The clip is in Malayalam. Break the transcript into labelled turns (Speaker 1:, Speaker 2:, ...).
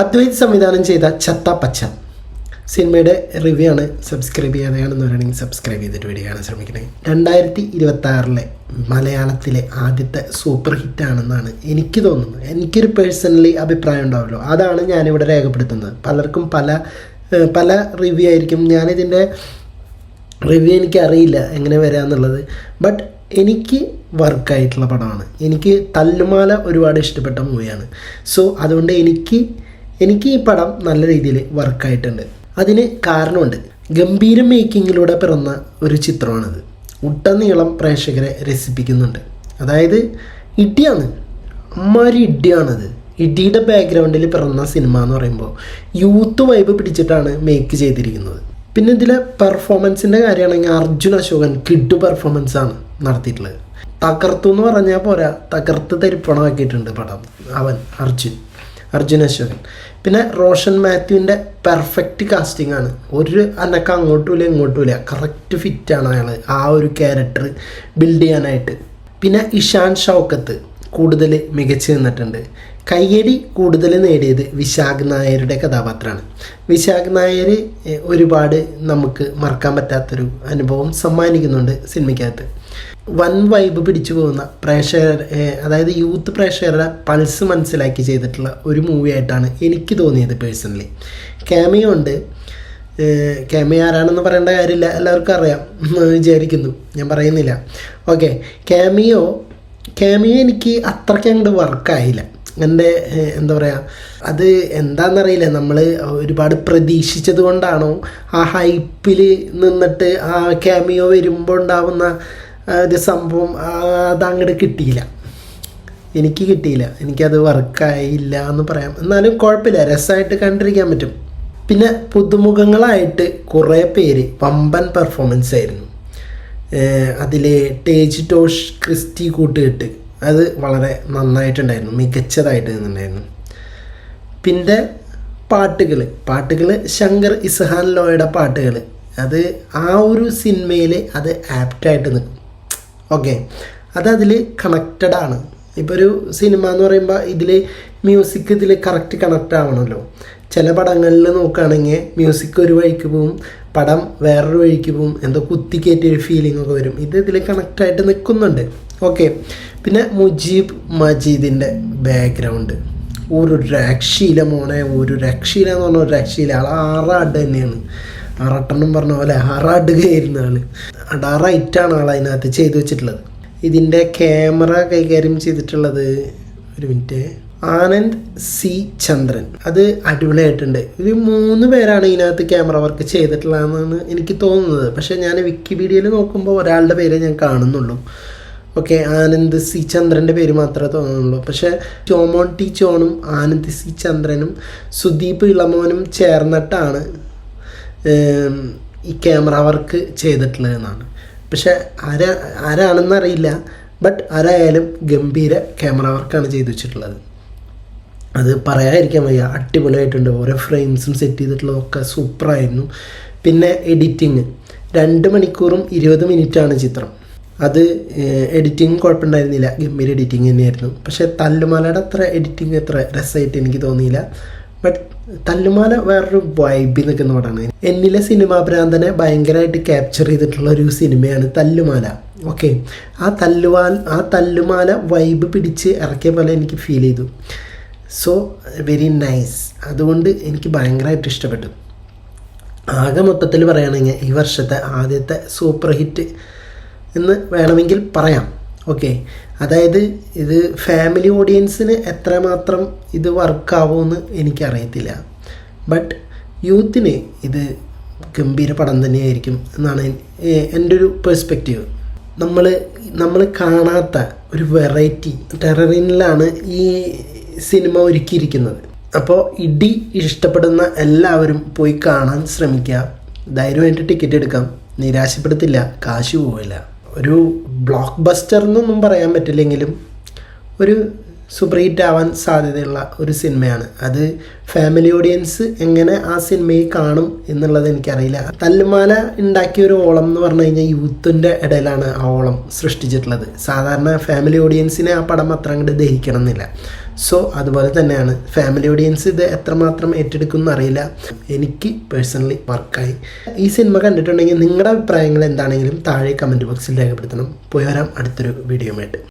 Speaker 1: അദ്വൈത് സംവിധാനം ചെയ്ത ചത്ത പച്ച. സിനിമയുടെ റിവ്യൂ ആണ് സബ്സ്ക്രൈബ് ചെയ്യാതെയാണെന്ന് പറയുകയാണെങ്കിൽ സബ്സ്ക്രൈബ് ചെയ്തിട്ട് വീഡിയോ ശ്രമിക്കുന്നത് രണ്ടായിരത്തി ഇരുപത്തി മലയാളത്തിലെ ആദ്യത്തെ സൂപ്പർ ഹിറ്റ് ആണെന്നാണ് എനിക്ക് തോന്നുന്നത്. എനിക്കൊരു പേഴ്സണലി അഭിപ്രായം ഉണ്ടാവുമല്ലോ. അതാണ് ഞാനിവിടെ രേഖപ്പെടുത്തുന്നത്. പലർക്കും പല പല റിവ്യൂ ആയിരിക്കും. ഞാനിതിന്റെ റിവ്യൂ എനിക്കറിയില്ല എങ്ങനെ വരാമെന്നുള്ളത് ബട്ട് എനിക്ക് വർക്കായിട്ടുള്ള പടമാണ്. എനിക്ക് തല്ലുമാല ഒരുപാട് ഇഷ്ടപ്പെട്ട മൂവിയാണ് സോ അതുകൊണ്ട് എനിക്ക് എനിക്ക് ഈ പടം നല്ല രീതിയിൽ വർക്കായിട്ടുണ്ട്. അതിന് കാരണമുണ്ട്. ഗംഭീര മേക്കിങ്ങിലൂടെ പിറന്ന ഒരു ചിത്രമാണത്. ഉട്ടനീളം പ്രേക്ഷകരെ രസിപ്പിക്കുന്നുണ്ട്. അതായത് ഇടിയാണ്. അമ്മാരി ഇടിയാണത്. ഇടിയുടെ ബാക്ക്ഗ്രൗണ്ടിൽ പിറന്ന സിനിമ എന്ന് പറയുമ്പോൾ യൂത്ത് വൈബ് പിടിച്ചിട്ടാണ് മേക്ക് ചെയ്തിരിക്കുന്നത്. പിന്നെ ഇതിലെ പെർഫോമൻസിന്റെ കാര്യമാണെങ്കിൽ അർജുൻ അശോകൻ കിഡ് പെർഫോമൻസ് ആണ് നടത്തിയിട്ടുള്ളത്. തകർത്തു എന്ന് പറഞ്ഞാൽ പോരാ. തകർത്ത് തരിപ്പണമാക്കിയിട്ടുണ്ട് പടം അവൻ അർജുൻ. അർജുൻ അശോകൻ പിന്നെ റോഷൻ മാത്യുവിന്റെ പെർഫെക്റ്റ് കാസ്റ്റിംഗ് ആണ്. ഒരു അനക്ക ഇങ്ങോട്ടും ഇല്ല. കറക്റ്റ് ഫിറ്റാണ് അയാൾ ആ ഒരു ക്യാരക്ടർ ബിൽഡ് ചെയ്യാനായിട്ട്. പിന്നെ ഇഷാൻ ഷൗക്കത്ത്. കൂടുതൽ മികച്ചു നിന്നിട്ടുണ്ട്. കയ്യടി കൂടുതൽ നേടിയത് വിശാഖ് നായരുടെ കഥാപാത്രമാണ്. വിശാഖ് നായർ ഒരുപാട് നമുക്ക് മറക്കാൻ പറ്റാത്തൊരു അനുഭവം സമ്മാനിക്കുന്നുണ്ട് സിനിമയ്ക്കകത്ത്. വൻ വൈബ് പിടിച്ചു പോകുന്ന പ്രേക്ഷകർ അതായത് യൂത്ത് പ്രേക്ഷകരുടെ പൾസ് മനസ്സിലാക്കി ചെയ്തിട്ടുള്ള ഒരു മൂവി ആയിട്ടാണ് എനിക്ക് തോന്നിയത് പേഴ്സണലി ക്യാമിയോ ഉണ്ട്. ആരാണെന്ന് പറയേണ്ട കാര്യമില്ല. എല്ലാവർക്കും അറിയാം. വിചാരിക്കുന്നു. ഞാൻ പറയുന്നില്ല. ഓക്കെ ക്യാമിയോ ക്യാമിയോ എനിക്ക് അത്രയ്ക്ക് അങ്ങോട്ട് വർക്കായില്ല എന്റെ എന്താ പറയുക അത് എന്താണെന്നറിയില്ല നമ്മൾ ഒരുപാട് പ്രതീക്ഷിച്ചത് കൊണ്ടാണോ ആ ഹൈപ്പിൽ നിന്നിട്ട് ആ ക്യാമിയോ വരുമ്പോൾ ഉണ്ടാവുന്ന ഒരു സംഭവം അതങ്ങോട്ട് കിട്ടിയില്ല. എനിക്ക് കിട്ടിയില്ല. എനിക്കത് വർക്കായില്ല എന്ന് പറയാം. എന്നാലും കുഴപ്പമില്ല. രസമായിട്ട് കണ്ടിരിക്കാൻ പറ്റും. പിന്നെ പുതുമുഖങ്ങളായിട്ട് കുറേ പേര് വമ്പൻ പെർഫോമൻസ് ആയിരുന്നു. അതിൽ ടേജ് ടോഷ് ക്രിസ്റ്റി കൂട്ടുകെട്ട്. അത് വളരെ നന്നായിട്ടുണ്ടായിരുന്നു മികച്ചതായിട്ട് നിന്നുണ്ടായിരുന്നു പിന്നെ പാട്ടുകൾ പാട്ടുകൾ ശങ്കർ ഇസ്ഹാൻ ലോയുടെ പാട്ടുകൾ അത് ആ ഒരു സിനിമയിൽ അത് ആപ്റ്റായിട്ട് നിൽക്കും ഓക്കെ അത് അതിൽ കണക്റ്റഡ് ആണ്. ഇപ്പോൾ ഒരു സിനിമ എന്ന് പറയുമ്പോൾ ഇതിൽ മ്യൂസിക് ഇതിൽ കറക്റ്റ് കണക്റ്റ് ആവണമല്ലോ ചില പടങ്ങളിൽ നോക്കുകയാണെങ്കിൽ മ്യൂസിക് ഒരു വഴിക്ക് പോവും പടം വേറൊരു വഴിക്ക് പോവും എന്തോ കുത്തിക്കേറ്റിയ ഒരു ഫീലിംഗ് ഒക്കെ വരും. ഇത് ഇതിൽ കണക്റ്റായിട്ട് നിൽക്കുന്നുണ്ട്. ഓക്കെ പിന്നെ മുജീബ് മജീദിന്റെ ബാക്ക്ഗ്രൗണ്ട് ഒരു രക്ഷയില്ല മോനെ ഒരു രക്ഷയില്ല എന്ന് പറഞ്ഞ ഒരു രക്ഷയില്ല. ആൾ ആറാട് തന്നെയാണ്. ആറാട്ടെന്നും പറഞ്ഞ പോലെ ആറാടുകയായിരുന്നു ആൾ. അടാ റൈറ്റാണ് ആൾ അതിനകത്ത് ചെയ്തു വെച്ചിട്ടുള്ളത്. ഇതിന്റെ ക്യാമറ കൈകാര്യം ചെയ്തിട്ടുള്ളത് ഒരു മിനിറ്റ് ആനന്ദ് സി ചന്ദ്രൻ. അത് അടിപൊളിയായിട്ടുണ്ട്. ഒരു മൂന്ന് പേരാണ് ഇതിനകത്ത് ക്യാമറ വർക്ക് ചെയ്തിട്ടുള്ളതെന്നാണ് എനിക്ക് തോന്നുന്നത്. പക്ഷേ ഞാൻ വിക്കിപീഡിയയിൽ നോക്കുമ്പോൾ ഒരാളുടെ പേരെ ഞാൻ കാണുന്നുള്ളൂ. ഓക്കെ ആനന്ദ് സി ചന്ദ്രന്റെ പേര് മാത്രമേ തോന്നുന്നുള്ളൂ. പക്ഷേ ചോമോൺ ടി ചോണും ആനന്ദ് സി ചന്ദ്രനും സുദീപ് ഇളമോനും ചേർന്നിട്ടാണ് ഈ ക്യാമറ വർക്ക് ചെയ്തിട്ടുള്ളതെന്നാണ് പക്ഷേ ആരാ ആരാണെന്നറിയില്ല. ബട്ട് ആരായാലും ഗംഭീര ക്യാമറ വർക്കാണ് ചെയ്തു വെച്ചിട്ടുള്ളത്. അത് പറയാതിരിക്കാൻ വയ്യ. അടിപൊളിയായിട്ടുണ്ട്. ഓരോ ഫ്രെയിംസും സെറ്റ് ചെയ്തിട്ടുള്ളതൊക്കെ സൂപ്പറായിരുന്നു പിന്നെ എഡിറ്റിങ് രണ്ട് മണിക്കൂറും ഇരുപത് മിനിറ്റാണ് ചിത്രം. അത് എഡിറ്റിംഗ് കുഴപ്പമുണ്ടായിരുന്നില്ല. ഗംഭീര എഡിറ്റിംഗ് തന്നെയായിരുന്നു. പക്ഷേ തല്ലുമാലയുടെ അത്ര എഡിറ്റിംഗ് അത്ര രസമായിട്ട് എനിക്ക് തോന്നിയില്ല. ബട്ട് തല്ലുമാല വേറൊരു വൈബിൽ നിൽക്കുന്ന പടമാണ്. എന്നിലെ സിനിമാ ഭ്രാന്തനെ ഭയങ്കരമായിട്ട് ക്യാപ്ചർ ചെയ്തിട്ടുള്ള ഒരു സിനിമയാണ് തല്ലുമാല. ഓക്കെ ആ തല്ലുവാൽ ആ തല്ലുമാല വൈബ് പിടിച്ച് ഇറക്കിയ പോലെ എനിക്ക് ഫീൽ ചെയ്തു. സോ വെരി നൈസ് അതുകൊണ്ട് എനിക്ക് ഭയങ്കരമായിട്ട് ഇഷ്ടപ്പെട്ടു. ആകെ മൊത്തത്തിൽ പറയുകയാണെങ്കിൽ ഈ വർഷത്തെ ആദ്യത്തെ സൂപ്പർ ഹിറ്റ് എന്ന് വേണമെങ്കിൽ പറയാം. ഓക്കെ അതായത് ഇത് ഫാമിലി ഓഡിയൻസിന് എത്രമാത്രം ഇത് വർക്കാവുമെന്ന് എനിക്കറിയത്തില്ല. ബട്ട് യൂത്തിന് ഇത് ഗംഭീര പടം തന്നെയായിരിക്കും എന്നാണ് എന്റെ ഒരു പെർസ്പെക്റ്റീവ് നമ്മൾ നമ്മൾ കാണാത്ത ഒരു വെറൈറ്റി ടെററിനിലാണ് ഈ സിനിമ ഒരുക്കിയിരിക്കുന്നത്. അപ്പോൾ ഇടി ഇഷ്ടപ്പെടുന്ന എല്ലാവരും പോയി കാണാൻ ശ്രമിക്കുക. ധൈര്യമായിട്ട് ടിക്കറ്റ് എടുക്കാം. നിരാശപ്പെടുത്തില്ല. കാശ് പോവില്ല. ഒരു ബ്ലോക്ക് ബസ്റ്റർ എന്നൊന്നും പറയാൻ പറ്റില്ലെങ്കിലും ഒരു സൂപ്പർ ഹിറ്റ് ആവാൻ സാധ്യതയുള്ള ഒരു സിനിമയാണ്. അത് ഫാമിലി ഓഡിയൻസ് എങ്ങനെ ആ സിനിമയെ കാണും എന്നുള്ളത് എനിക്കറിയില്ല. തല്ലുമാല ഉണ്ടാക്കിയ ഒരു ഓളം എന്ന് പറഞ്ഞു കഴിഞ്ഞാൽ യൂത്തിന്റെ ഇടയിലാണ് ആ ഓളം സൃഷ്ടിച്ചിട്ടുള്ളത്. സാധാരണ ഫാമിലി ഓഡിയൻസിനെ ആ പടം അത്ര അങ്ങോട്ട് ദഹിക്കണം എന്നില്ല സോ അതുപോലെ തന്നെയാണ്. ഫാമിലി ഓഡിയൻസ് ഇത് എത്രമാത്രം ഏറ്റെടുക്കും എന്നറിയില്ല എനിക്ക് പേഴ്സണലി വർക്കായി ഈ സിനിമ കണ്ടിട്ടുണ്ടെങ്കിൽ നിങ്ങളുടെ അഭിപ്രായങ്ങൾ എന്താണെങ്കിലും താഴെ കമന്റ് ബോക്സിൽ രേഖപ്പെടുത്തണം. പോയി വരാം. അടുത്തൊരു വീഡിയോ